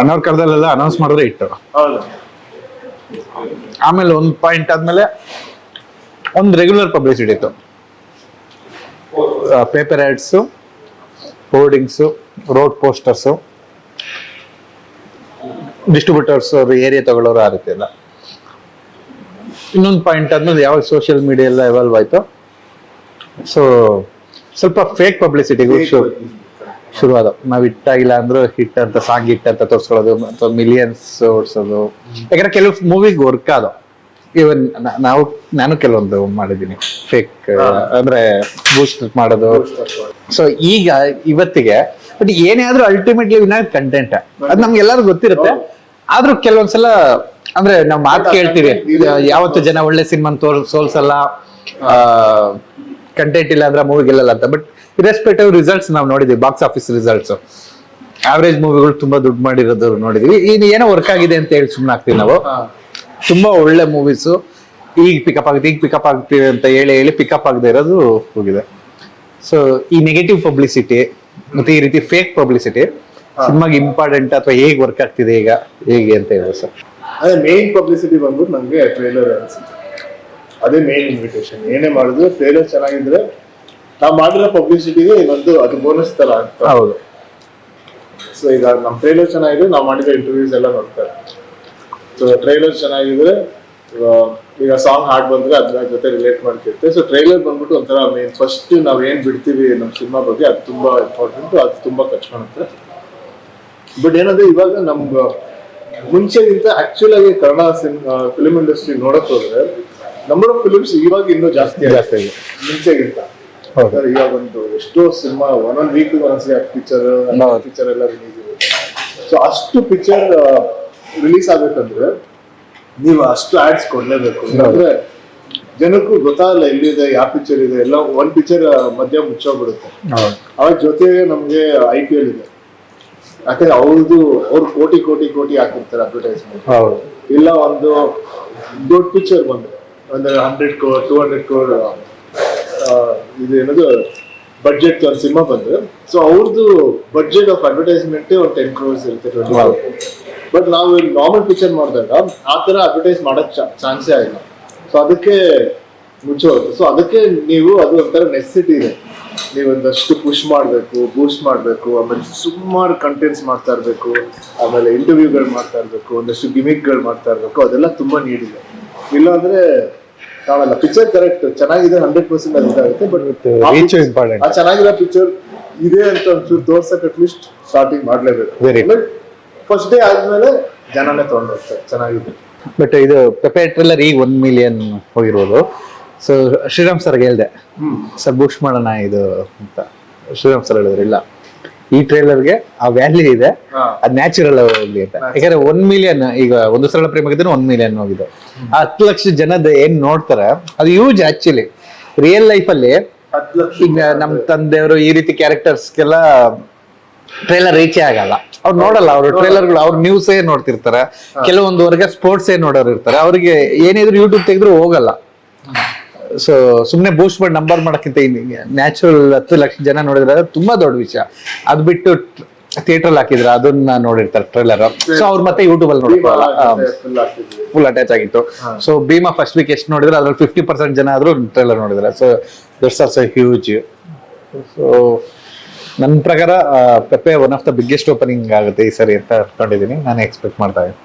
ಅಣ್ಣವ್ರ ಕರ್ದಲ್ಲೆಲ್ಲ ಅನೌನ್ಸ್ ಮಾಡಿದ್ರೆ ಇಟ್ಟು. ಆಮೇಲೆ ಒಂದು ಪಾಯಿಂಟ್ ಆದ್ಮೇಲೆ ಒಂದು ರೆಗ್ಯುಲರ್ ಪಬ್ಲಿಸಿಟಿ ಇತ್ತು. Paper ads hoardings road posters distributors ಅವರು ಏರಿಯಾ ತಗೊಳ್ಳೋರು ಆ ರೀತಿ ಎಲ್ಲ. ಇನ್ನೊಂದು ಪಾಯಿಂಟ್ ಆದ್ಮೇಲೆ ಯಾವ ಸೋಷಿಯಲ್ ಮೀಡಿಯಾ ಎಲ್ಲ ಎವಾಲ್ವ್ ಆಯ್ತು. ಸೊ ಸ್ವಲ್ಪ ಫೇಕ್ ಪಬ್ಲಿಸಿಟಿಗೂ ಶುರು ಶುರುವಾದ. ನಾವ್ ಆಗಿಲ್ಲ ಅಂದ್ರೂ ಹಿಟ್ ಅಂತ ಸಾಂಗ್ ಹಿಟ್ ಅಂತ ತೋರಿಸ್ಕೊಳ್ಳೋದು ಅಥವಾ ಮಿಲಿಯನ್ಸ್ ಓಡಿಸೋದು. ಯಾಕಂದ್ರೆ ಕೆಲವು ಮೂವಿಗೆ ವರ್ಕ್ ಆದ ಇವನ್ ನಾವು ನಾನು ಕೆಲವೊಂದು ಮಾಡಿದ್ದೀನಿ. ಫೇಕ್ ಅಂದ್ರೆ ಬೂಸ್ಟ್ ಮಾಡೋದು. ಸೊ ಈಗ ಇವತ್ತಿಗೆ ಬಟ್ ಏನೇ ಆದ್ರೂ ಅಲ್ಟಿಮೇಟ್ಲಿ ವಿನಾಯಕ್ ಕಂಟೆಂಟ್ ಅದ್ ನಮ್ಗೆ ಎಲ್ಲಾರು ಗೊತ್ತಿರುತ್ತೆ. ಆದ್ರೂ ಕೆಲವೊಂದ್ಸಲ ಅಂದ್ರೆ ನಾವು ಮಾತು ಕೇಳ್ತೀವಿ. ಯಾವತ್ತು ಜನ ಒಳ್ಳೆ ಸಿನಿಮಾ ತೋರ್ ಸೋಲ್ಸಲ್ಲ ಕಂಟೆಂಟ್ ಇಲ್ಲ ಅಂದ್ರೆ ಮೂವಿ ಗೆಲ್ಲಲ್ಲ ಅಂತ. ಬಟ್ ಇರೆಸ್ಪೆಕ್ಟಿವ್ ರಿಸಲ್ಟ್ಸ್ ನಾವು ನೋಡಿದ್ವಿ ಬಾಕ್ಸ್ ಆಫೀಸ್ ರಿಸಲ್ಟ್ಸ್ ಆವರೇಜ್ ಮೂವಿಗಳು ತುಂಬಾ ದುಡ್ಡು ಮಾಡಿರೋದು ನೋಡಿದ್ವಿ. ಇದು ಏನೋ ವರ್ಕ್ ಆಗಿದೆ ಅಂತ ಹೇಳಿ ಸುಮ್ಮನೆ ಆಗ್ತೀವಿ ನಾವು. ತುಂಬಾ ಒಳ್ಳೆ ಮೂವೀಸ್ ಈಗ ಪಿಕಪ್ ಆಗುತ್ತೆ ಈಗ ಪಿಕಪ್ ಆಗ್ತೀವಿ ಅಂತ ಹೇಳಿ ಹೇಳಿ ಪಿಕಪ್ ಆಗದೆ ಇರೋದು ಹೋಗಿದೆ. ಸೊ ಈ ನೆಗೆಟಿವ್ ಪಬ್ಲಿಸಿಟಿ ಮತ್ತೆ ಈ ರೀತಿ ಫೇಕ್ ಪಬ್ಲಿಸಿಟಿ ಸಿನಿಮಾಗೆ ಇಂಪಾರ್ಟೆಂಟ್ ಅಥವಾ ಹೇಗೆ ವರ್ಕ್ ಆಗ್ತಿದೆ ಈಗ ಹೇಗೆ ಅಂತ ಹೇಳಿ ಸರ್. ಅದೇ ಮೇನ್ ಪಬ್ಲಿಸಿಟಿ ಬಂದ್ಬಿಟ್ಟು ನಮಗೆ ಟ್ರೈಲರ್ ಅನ್ಸುತ್ತೆ. ಅದೇ ಮೇನ್ ಇನ್ವಿಟೇಷನ್ ಏನೇ ಮಾಡಿದ್ರು ಟ್ರೈಲರ್ ಚೆನ್ನಾಗಿದ್ರೆ ನಾವು ಮಾಡಿರೋ ಪಬ್ಲಿಸಿಟಿಗೆ ಇನ್ನೊಂದು ಅದು ಬೋನಸ್ ತರ ಆಗ್ತದೆ ಹೌದು. ಸೊ ಈಗ ನಮ್ಮ ಟ್ರೈಲರ್ ಚೆನ್ನಾಗಿದೆ ನಾವು ಮಾಡಿದ ಇಂಟರ್ವ್ಯೂಸ್ ಎಲ್ಲ ನೋಡ್ತಾರೆ. ಸೊ ಟ್ರೈಲರ್ ಚೆನ್ನಾಗಿದ್ರೆ ಈಗ ಸಾಂಗ್ ಹಾಡ್ ಬಂದ್ರೆ ಅದ್ರ ಜೊತೆ ರಿಲೇಟ್ ಮಾಡ್ತಿರುತ್ತೆ ಸೊ ಟ್ರೈಲರ್ ಬಂದ್ಬಿಟ್ಟು ಒಂಥರ ಮೇನ್ ಫಸ್ಟ್ ನಾವ್ ಏನ್ ಬಿಡ್ತೀವಿ ನಮ್ಮ ಸಿನಿಮಾ ಬಗ್ಗೆ ಅದು ತುಂಬಾ ಇಂಪಾರ್ಟೆಂಟ್ ಅದು ತುಂಬಾ ಕಚ್ಕೊಳುತ್ತೆ ಬಟ್ ಏನಂದ್ರೆ ಇವಾಗ ನಮ್ಗೆ ಮುಂಚೆಗಿಂತ ಆಕ್ಚುಲ್ ಆಗಿ ಕನ್ನಡ ಫಿಲ್ಮ್ ಇಂಡಸ್ಟ್ರಿ ನೋಡಕ್ ಹೋದ್ರೆ ನಂಬರ್ ಆಫ್ ಫಿಲ್ಮ್ಸ್ ಇವಾಗ ಇನ್ನೂ ಜಾಸ್ತಿ ಜಾಸ್ತಿ ಆಗಿದೆ. ಮುಂಚೆಗಿಂತ. ಇವಾಗ ಒಂದು ಎಷ್ಟೋ ಸಿನಿಮಾ ಒಂದೊಂದ್ ವೀಕ್ ಒಂದ್ಸರಿ ಪಿಕ್ಚರ್. ಪಿಕ್ಚರ್ ಎಲ್ಲ ರಿಲೀಸ್ ಸೊ ಅಷ್ಟು ಪಿಕ್ಚರ್ ರಿಲೀಸ್ ಆಗ್ಬೇಕಂದ್ರೆ ನೀವು ಅಷ್ಟು ಆಡ್ಸ್ ಕೊಡ್ಲೇಬೇಕು. ಅಂದ್ರೆ ಜನಕ್ಕೂ ಗೊತ್ತಾಗಲ್ಲ ಎಲ್ಲಿದೆ ಯಾವ ಪಿಕ್ಚರ್ ಇದೆ ಎಲ್ಲ ಒಂದ್ ಪಿಕ್ಚರ್ ಮಧ್ಯ ಮುಚ್ಚೋಗ್ಬಿಡುತ್ತೆ. ಅವ್ರ ಅದ್ರ ಜೊತೆಗೆ ನಮ್ಗೆ ಐ ಪಿ ಎಲ್ ಇದೆ. ಯಾಕಂದ್ರೆ ಅವ್ರದ್ದು ಅವ್ರು ಕೋಟಿ ಕೋಟಿ ಕೋಟಿ ಹಾಕಿರ್ತಾರೆ ಅಡ್ವರ್ಟೈಸ್ಮೆಂಟ್ ಇಲ್ಲ ಒಂದು ದೊಡ್ಡ ಪಿಕ್ಚರ್ ಬಂದ್ರೆ ಒಂದು hundred crore two hundred crore ಇದು ಏನದು ಬಡ್ಜೆಟ್ ಒಂದು ಸಿನಿಮಾ ಬಂದ್ರೆ ಸೊ ಅವ್ರದ್ದು ಬಡ್ಜೆಟ್ ಆಫ್ ಅಡ್ವರ್ಟೈಸ್ಮೆಂಟ್ ಒಂದು ಟೆನ್ ಕ್ರೋರ್ಸ್ ಇರುತ್ತೆ ಟ್ವೆಂಟಿ. ಬಟ್ ನಾವು ನಾರ್ಮಲ್ ಪಿಕ್ಚರ್ ಮಾಡಿದಾಗ ಆ ಥರ ಅಡ್ವರ್ಟೈಸ್ ಮಾಡೋಕ್ಕೆ ಚಾನ್ಸೇ ಆಗಿಲ್ಲ. ಸೊ ಅದಕ್ಕೆ ಮುಚ್ಚೋಗುತ್ತೆ ಸೊ ಅದಕ್ಕೆ ನೀವು ಅದು ಒಂಥರ ನೆಸೆಸಿಟಿ ಇದೆ. ನೀವು ಒಂದಷ್ಟು ಪುಷ್ ಮಾಡಬೇಕು ಬೂಸ್ಟ್ ಮಾಡಬೇಕು, ಆಮೇಲೆ ಸುಮಾರು ಕಂಟೆಂಟ್ಸ್ ಮಾಡ್ತಾ ಇರಬೇಕು, ಆಮೇಲೆ ಇಂಟರ್ವ್ಯೂಗಳು ಮಾಡ್ತಾ ಇರಬೇಕು, ಒಂದಷ್ಟು ಗಿಮಿಕ್ಗಳು ಮಾಡ್ತಾ ಇರಬೇಕು, ಅದೆಲ್ಲ ತುಂಬ ನೀಡಿದೆ ಇಲ್ಲಾಂದ್ರೆ ನಾವಲ್ಲ ಪಿಕ್ಚರ್ ಕರೆಕ್ಟ್ ಚೆನ್ನಾಗಿದೆ ಹಂಡ್ರೆಡ್ ಪರ್ಸೆಂಟ್ ಅದು ಇದಾಗುತ್ತೆ ಬಟ್ ರೀಚ್ important. ಆ ಚೆನ್ನಾಗಿರೋ ಪಿಕ್ಚರ್ ಇದೆ ಅಂತ ಒಂಚೂರು ತೋರ್ಸಕ್ ಅಟ್ಲೀಸ್ಟ್ ಸ್ಟಾರ್ಟಿಂಗ್ ಮಾಡ್ಲೇಬೇಕು. ಬಟ್ ಫಸ್ಟ್ ಡೇ ಆದ್ಮೇಲೆ ಜನನೇ ತಗೊಂಡು ಹೋಗ್ತಾರೆ ಚೆನ್ನಾಗಿದೆ. ಬಟ್ ಇದು ಪೆಪೆ ಟ್ರಿಲ್ಲರ್ ಈಗ ಒನ್ ಮಿಲಿಯನ್ ಹೋಗಿರೋದು ಸೊ ಶ್ರೀರಾಮ್ ಸರ್ಗೆ ಹೇಳ್ದೆ. ಸರ್ ಬುಕ್ಸ್ ಮಾಡೋಣ ಇದು ಅಂತ. ಶ್ರೀರಾಮ್ ಸರ್ ಹೇಳಿದ್ರು ಇಲ್ಲ. ಈ ಟ್ರೇಲರ್ಗೆ ಆ ವ್ಯಾಲ್ಯೂ ಇದೆ. ಆ ಅದ್ ನ್ಯಾಚುರಲ್ ಆಗಿ ಅಂತ ಯಾಕಂದ್ರೆ ಒನ್ ಮಿಲಿಯನ್ ಈಗ ಒಂದು ಸರಳ ಪ್ರೇಮಗಿದ್ರೆ ಒನ್ ಮಿಲಿಯನ್ ಹೋಗಿದೆ. ಆ ಹತ್ತು ಲಕ್ಷ ಜನದ ಏನ್ ನೋಡ್ತಾರೆ ಅದು ಯೂಜ್ ಆಕ್ಚುಲಿ ರಿಯಲ್ ಲೈಫ್ ಅಲ್ಲಿ ಈಗ ನಮ್ ತಂದೆಯವರು ಈ ರೀತಿ ಕ್ಯಾರೆಕ್ಟರ್ಸ್ಗೆಲ್ಲ ಟ್ರೇಲರ್ ರೀಚೇ ಆಗಲ್ಲ. ಅವ್ರು ನೋಡಲ್ಲ ಅವ್ರು ಟ್ರೇಲರ್ಗಳು ಅವ್ರ ನ್ಯೂಸ್ ಏ ನೋಡ್ತಿರ್ತಾರೆ. ಕೆಲವೊಂದು ವರ್ಗ ಸ್ಪೋರ್ಟ್ಸ್ ಏ ನೋಡೋರು ಇರ್ತಾರೆ. ಅವ್ರಿಗೆ ಏನಿದ್ರು ಯೂಟ್ಯೂಬ್ ತೆಗೆದ್ರು ಹೋಗಲ್ಲ. ಸೊ ಸುಮ್ನೆ ಬೂಸ್ಟ್ ಮಾಡಿ ನಂಬರ್ ಮಾಡೋಕ್ಕಿಂತ ನ್ಯಾಚುರಲ್ ಹತ್ತು ಲಕ್ಷ ಜನ ನೋಡಿದ್ರೆ ತುಂಬಾ ದೊಡ್ಡ ವಿಷಯ. ಅದ್ ಬಿಟ್ಟು ಥಿಯೇಟರ್ ಹಾಕಿದ್ರೆ ಅದನ್ನ ನೋಡಿರ್ತಾರೆ ಟ್ರೈಲರ್ ಸೊ ಅವ್ರು ಮತ್ತೆ ಯೂಟ್ಯೂಬ್ ಅಲ್ಲಿ ನೋಡಿದ್ರಲ್ಲ ಫುಲ್ ಅಟ್ಯಾಚ್ ಆಗಿತ್ತು. ಸೊ ಭೀಮಾ ಫಸ್ಟ್ ವೀಕ್ ಎಷ್ಟು ನೋಡಿದ್ರೆ ಅದ್ರಲ್ಲಿ ಫಿಫ್ಟಿ ಪರ್ಸೆಂಟ್ ಜನ ಆದ್ರೂ ಟ್ರೈಲರ್ ನೋಡಿದ್ರೆ. So that's also huge so ನನ್ನ ಪ್ರಕಾರ Pepe one of the biggest opening ಆಗುತ್ತೆ ಈ ಸರಿ ಅಂತ ಅನ್ಕೊಂಡಿದ್ದೀನಿ ನಾನು ಎಕ್ಸ್ಪೆಕ್ಟ್ ಮಾಡ್ತಾ ಇದ್ದೀನಿ.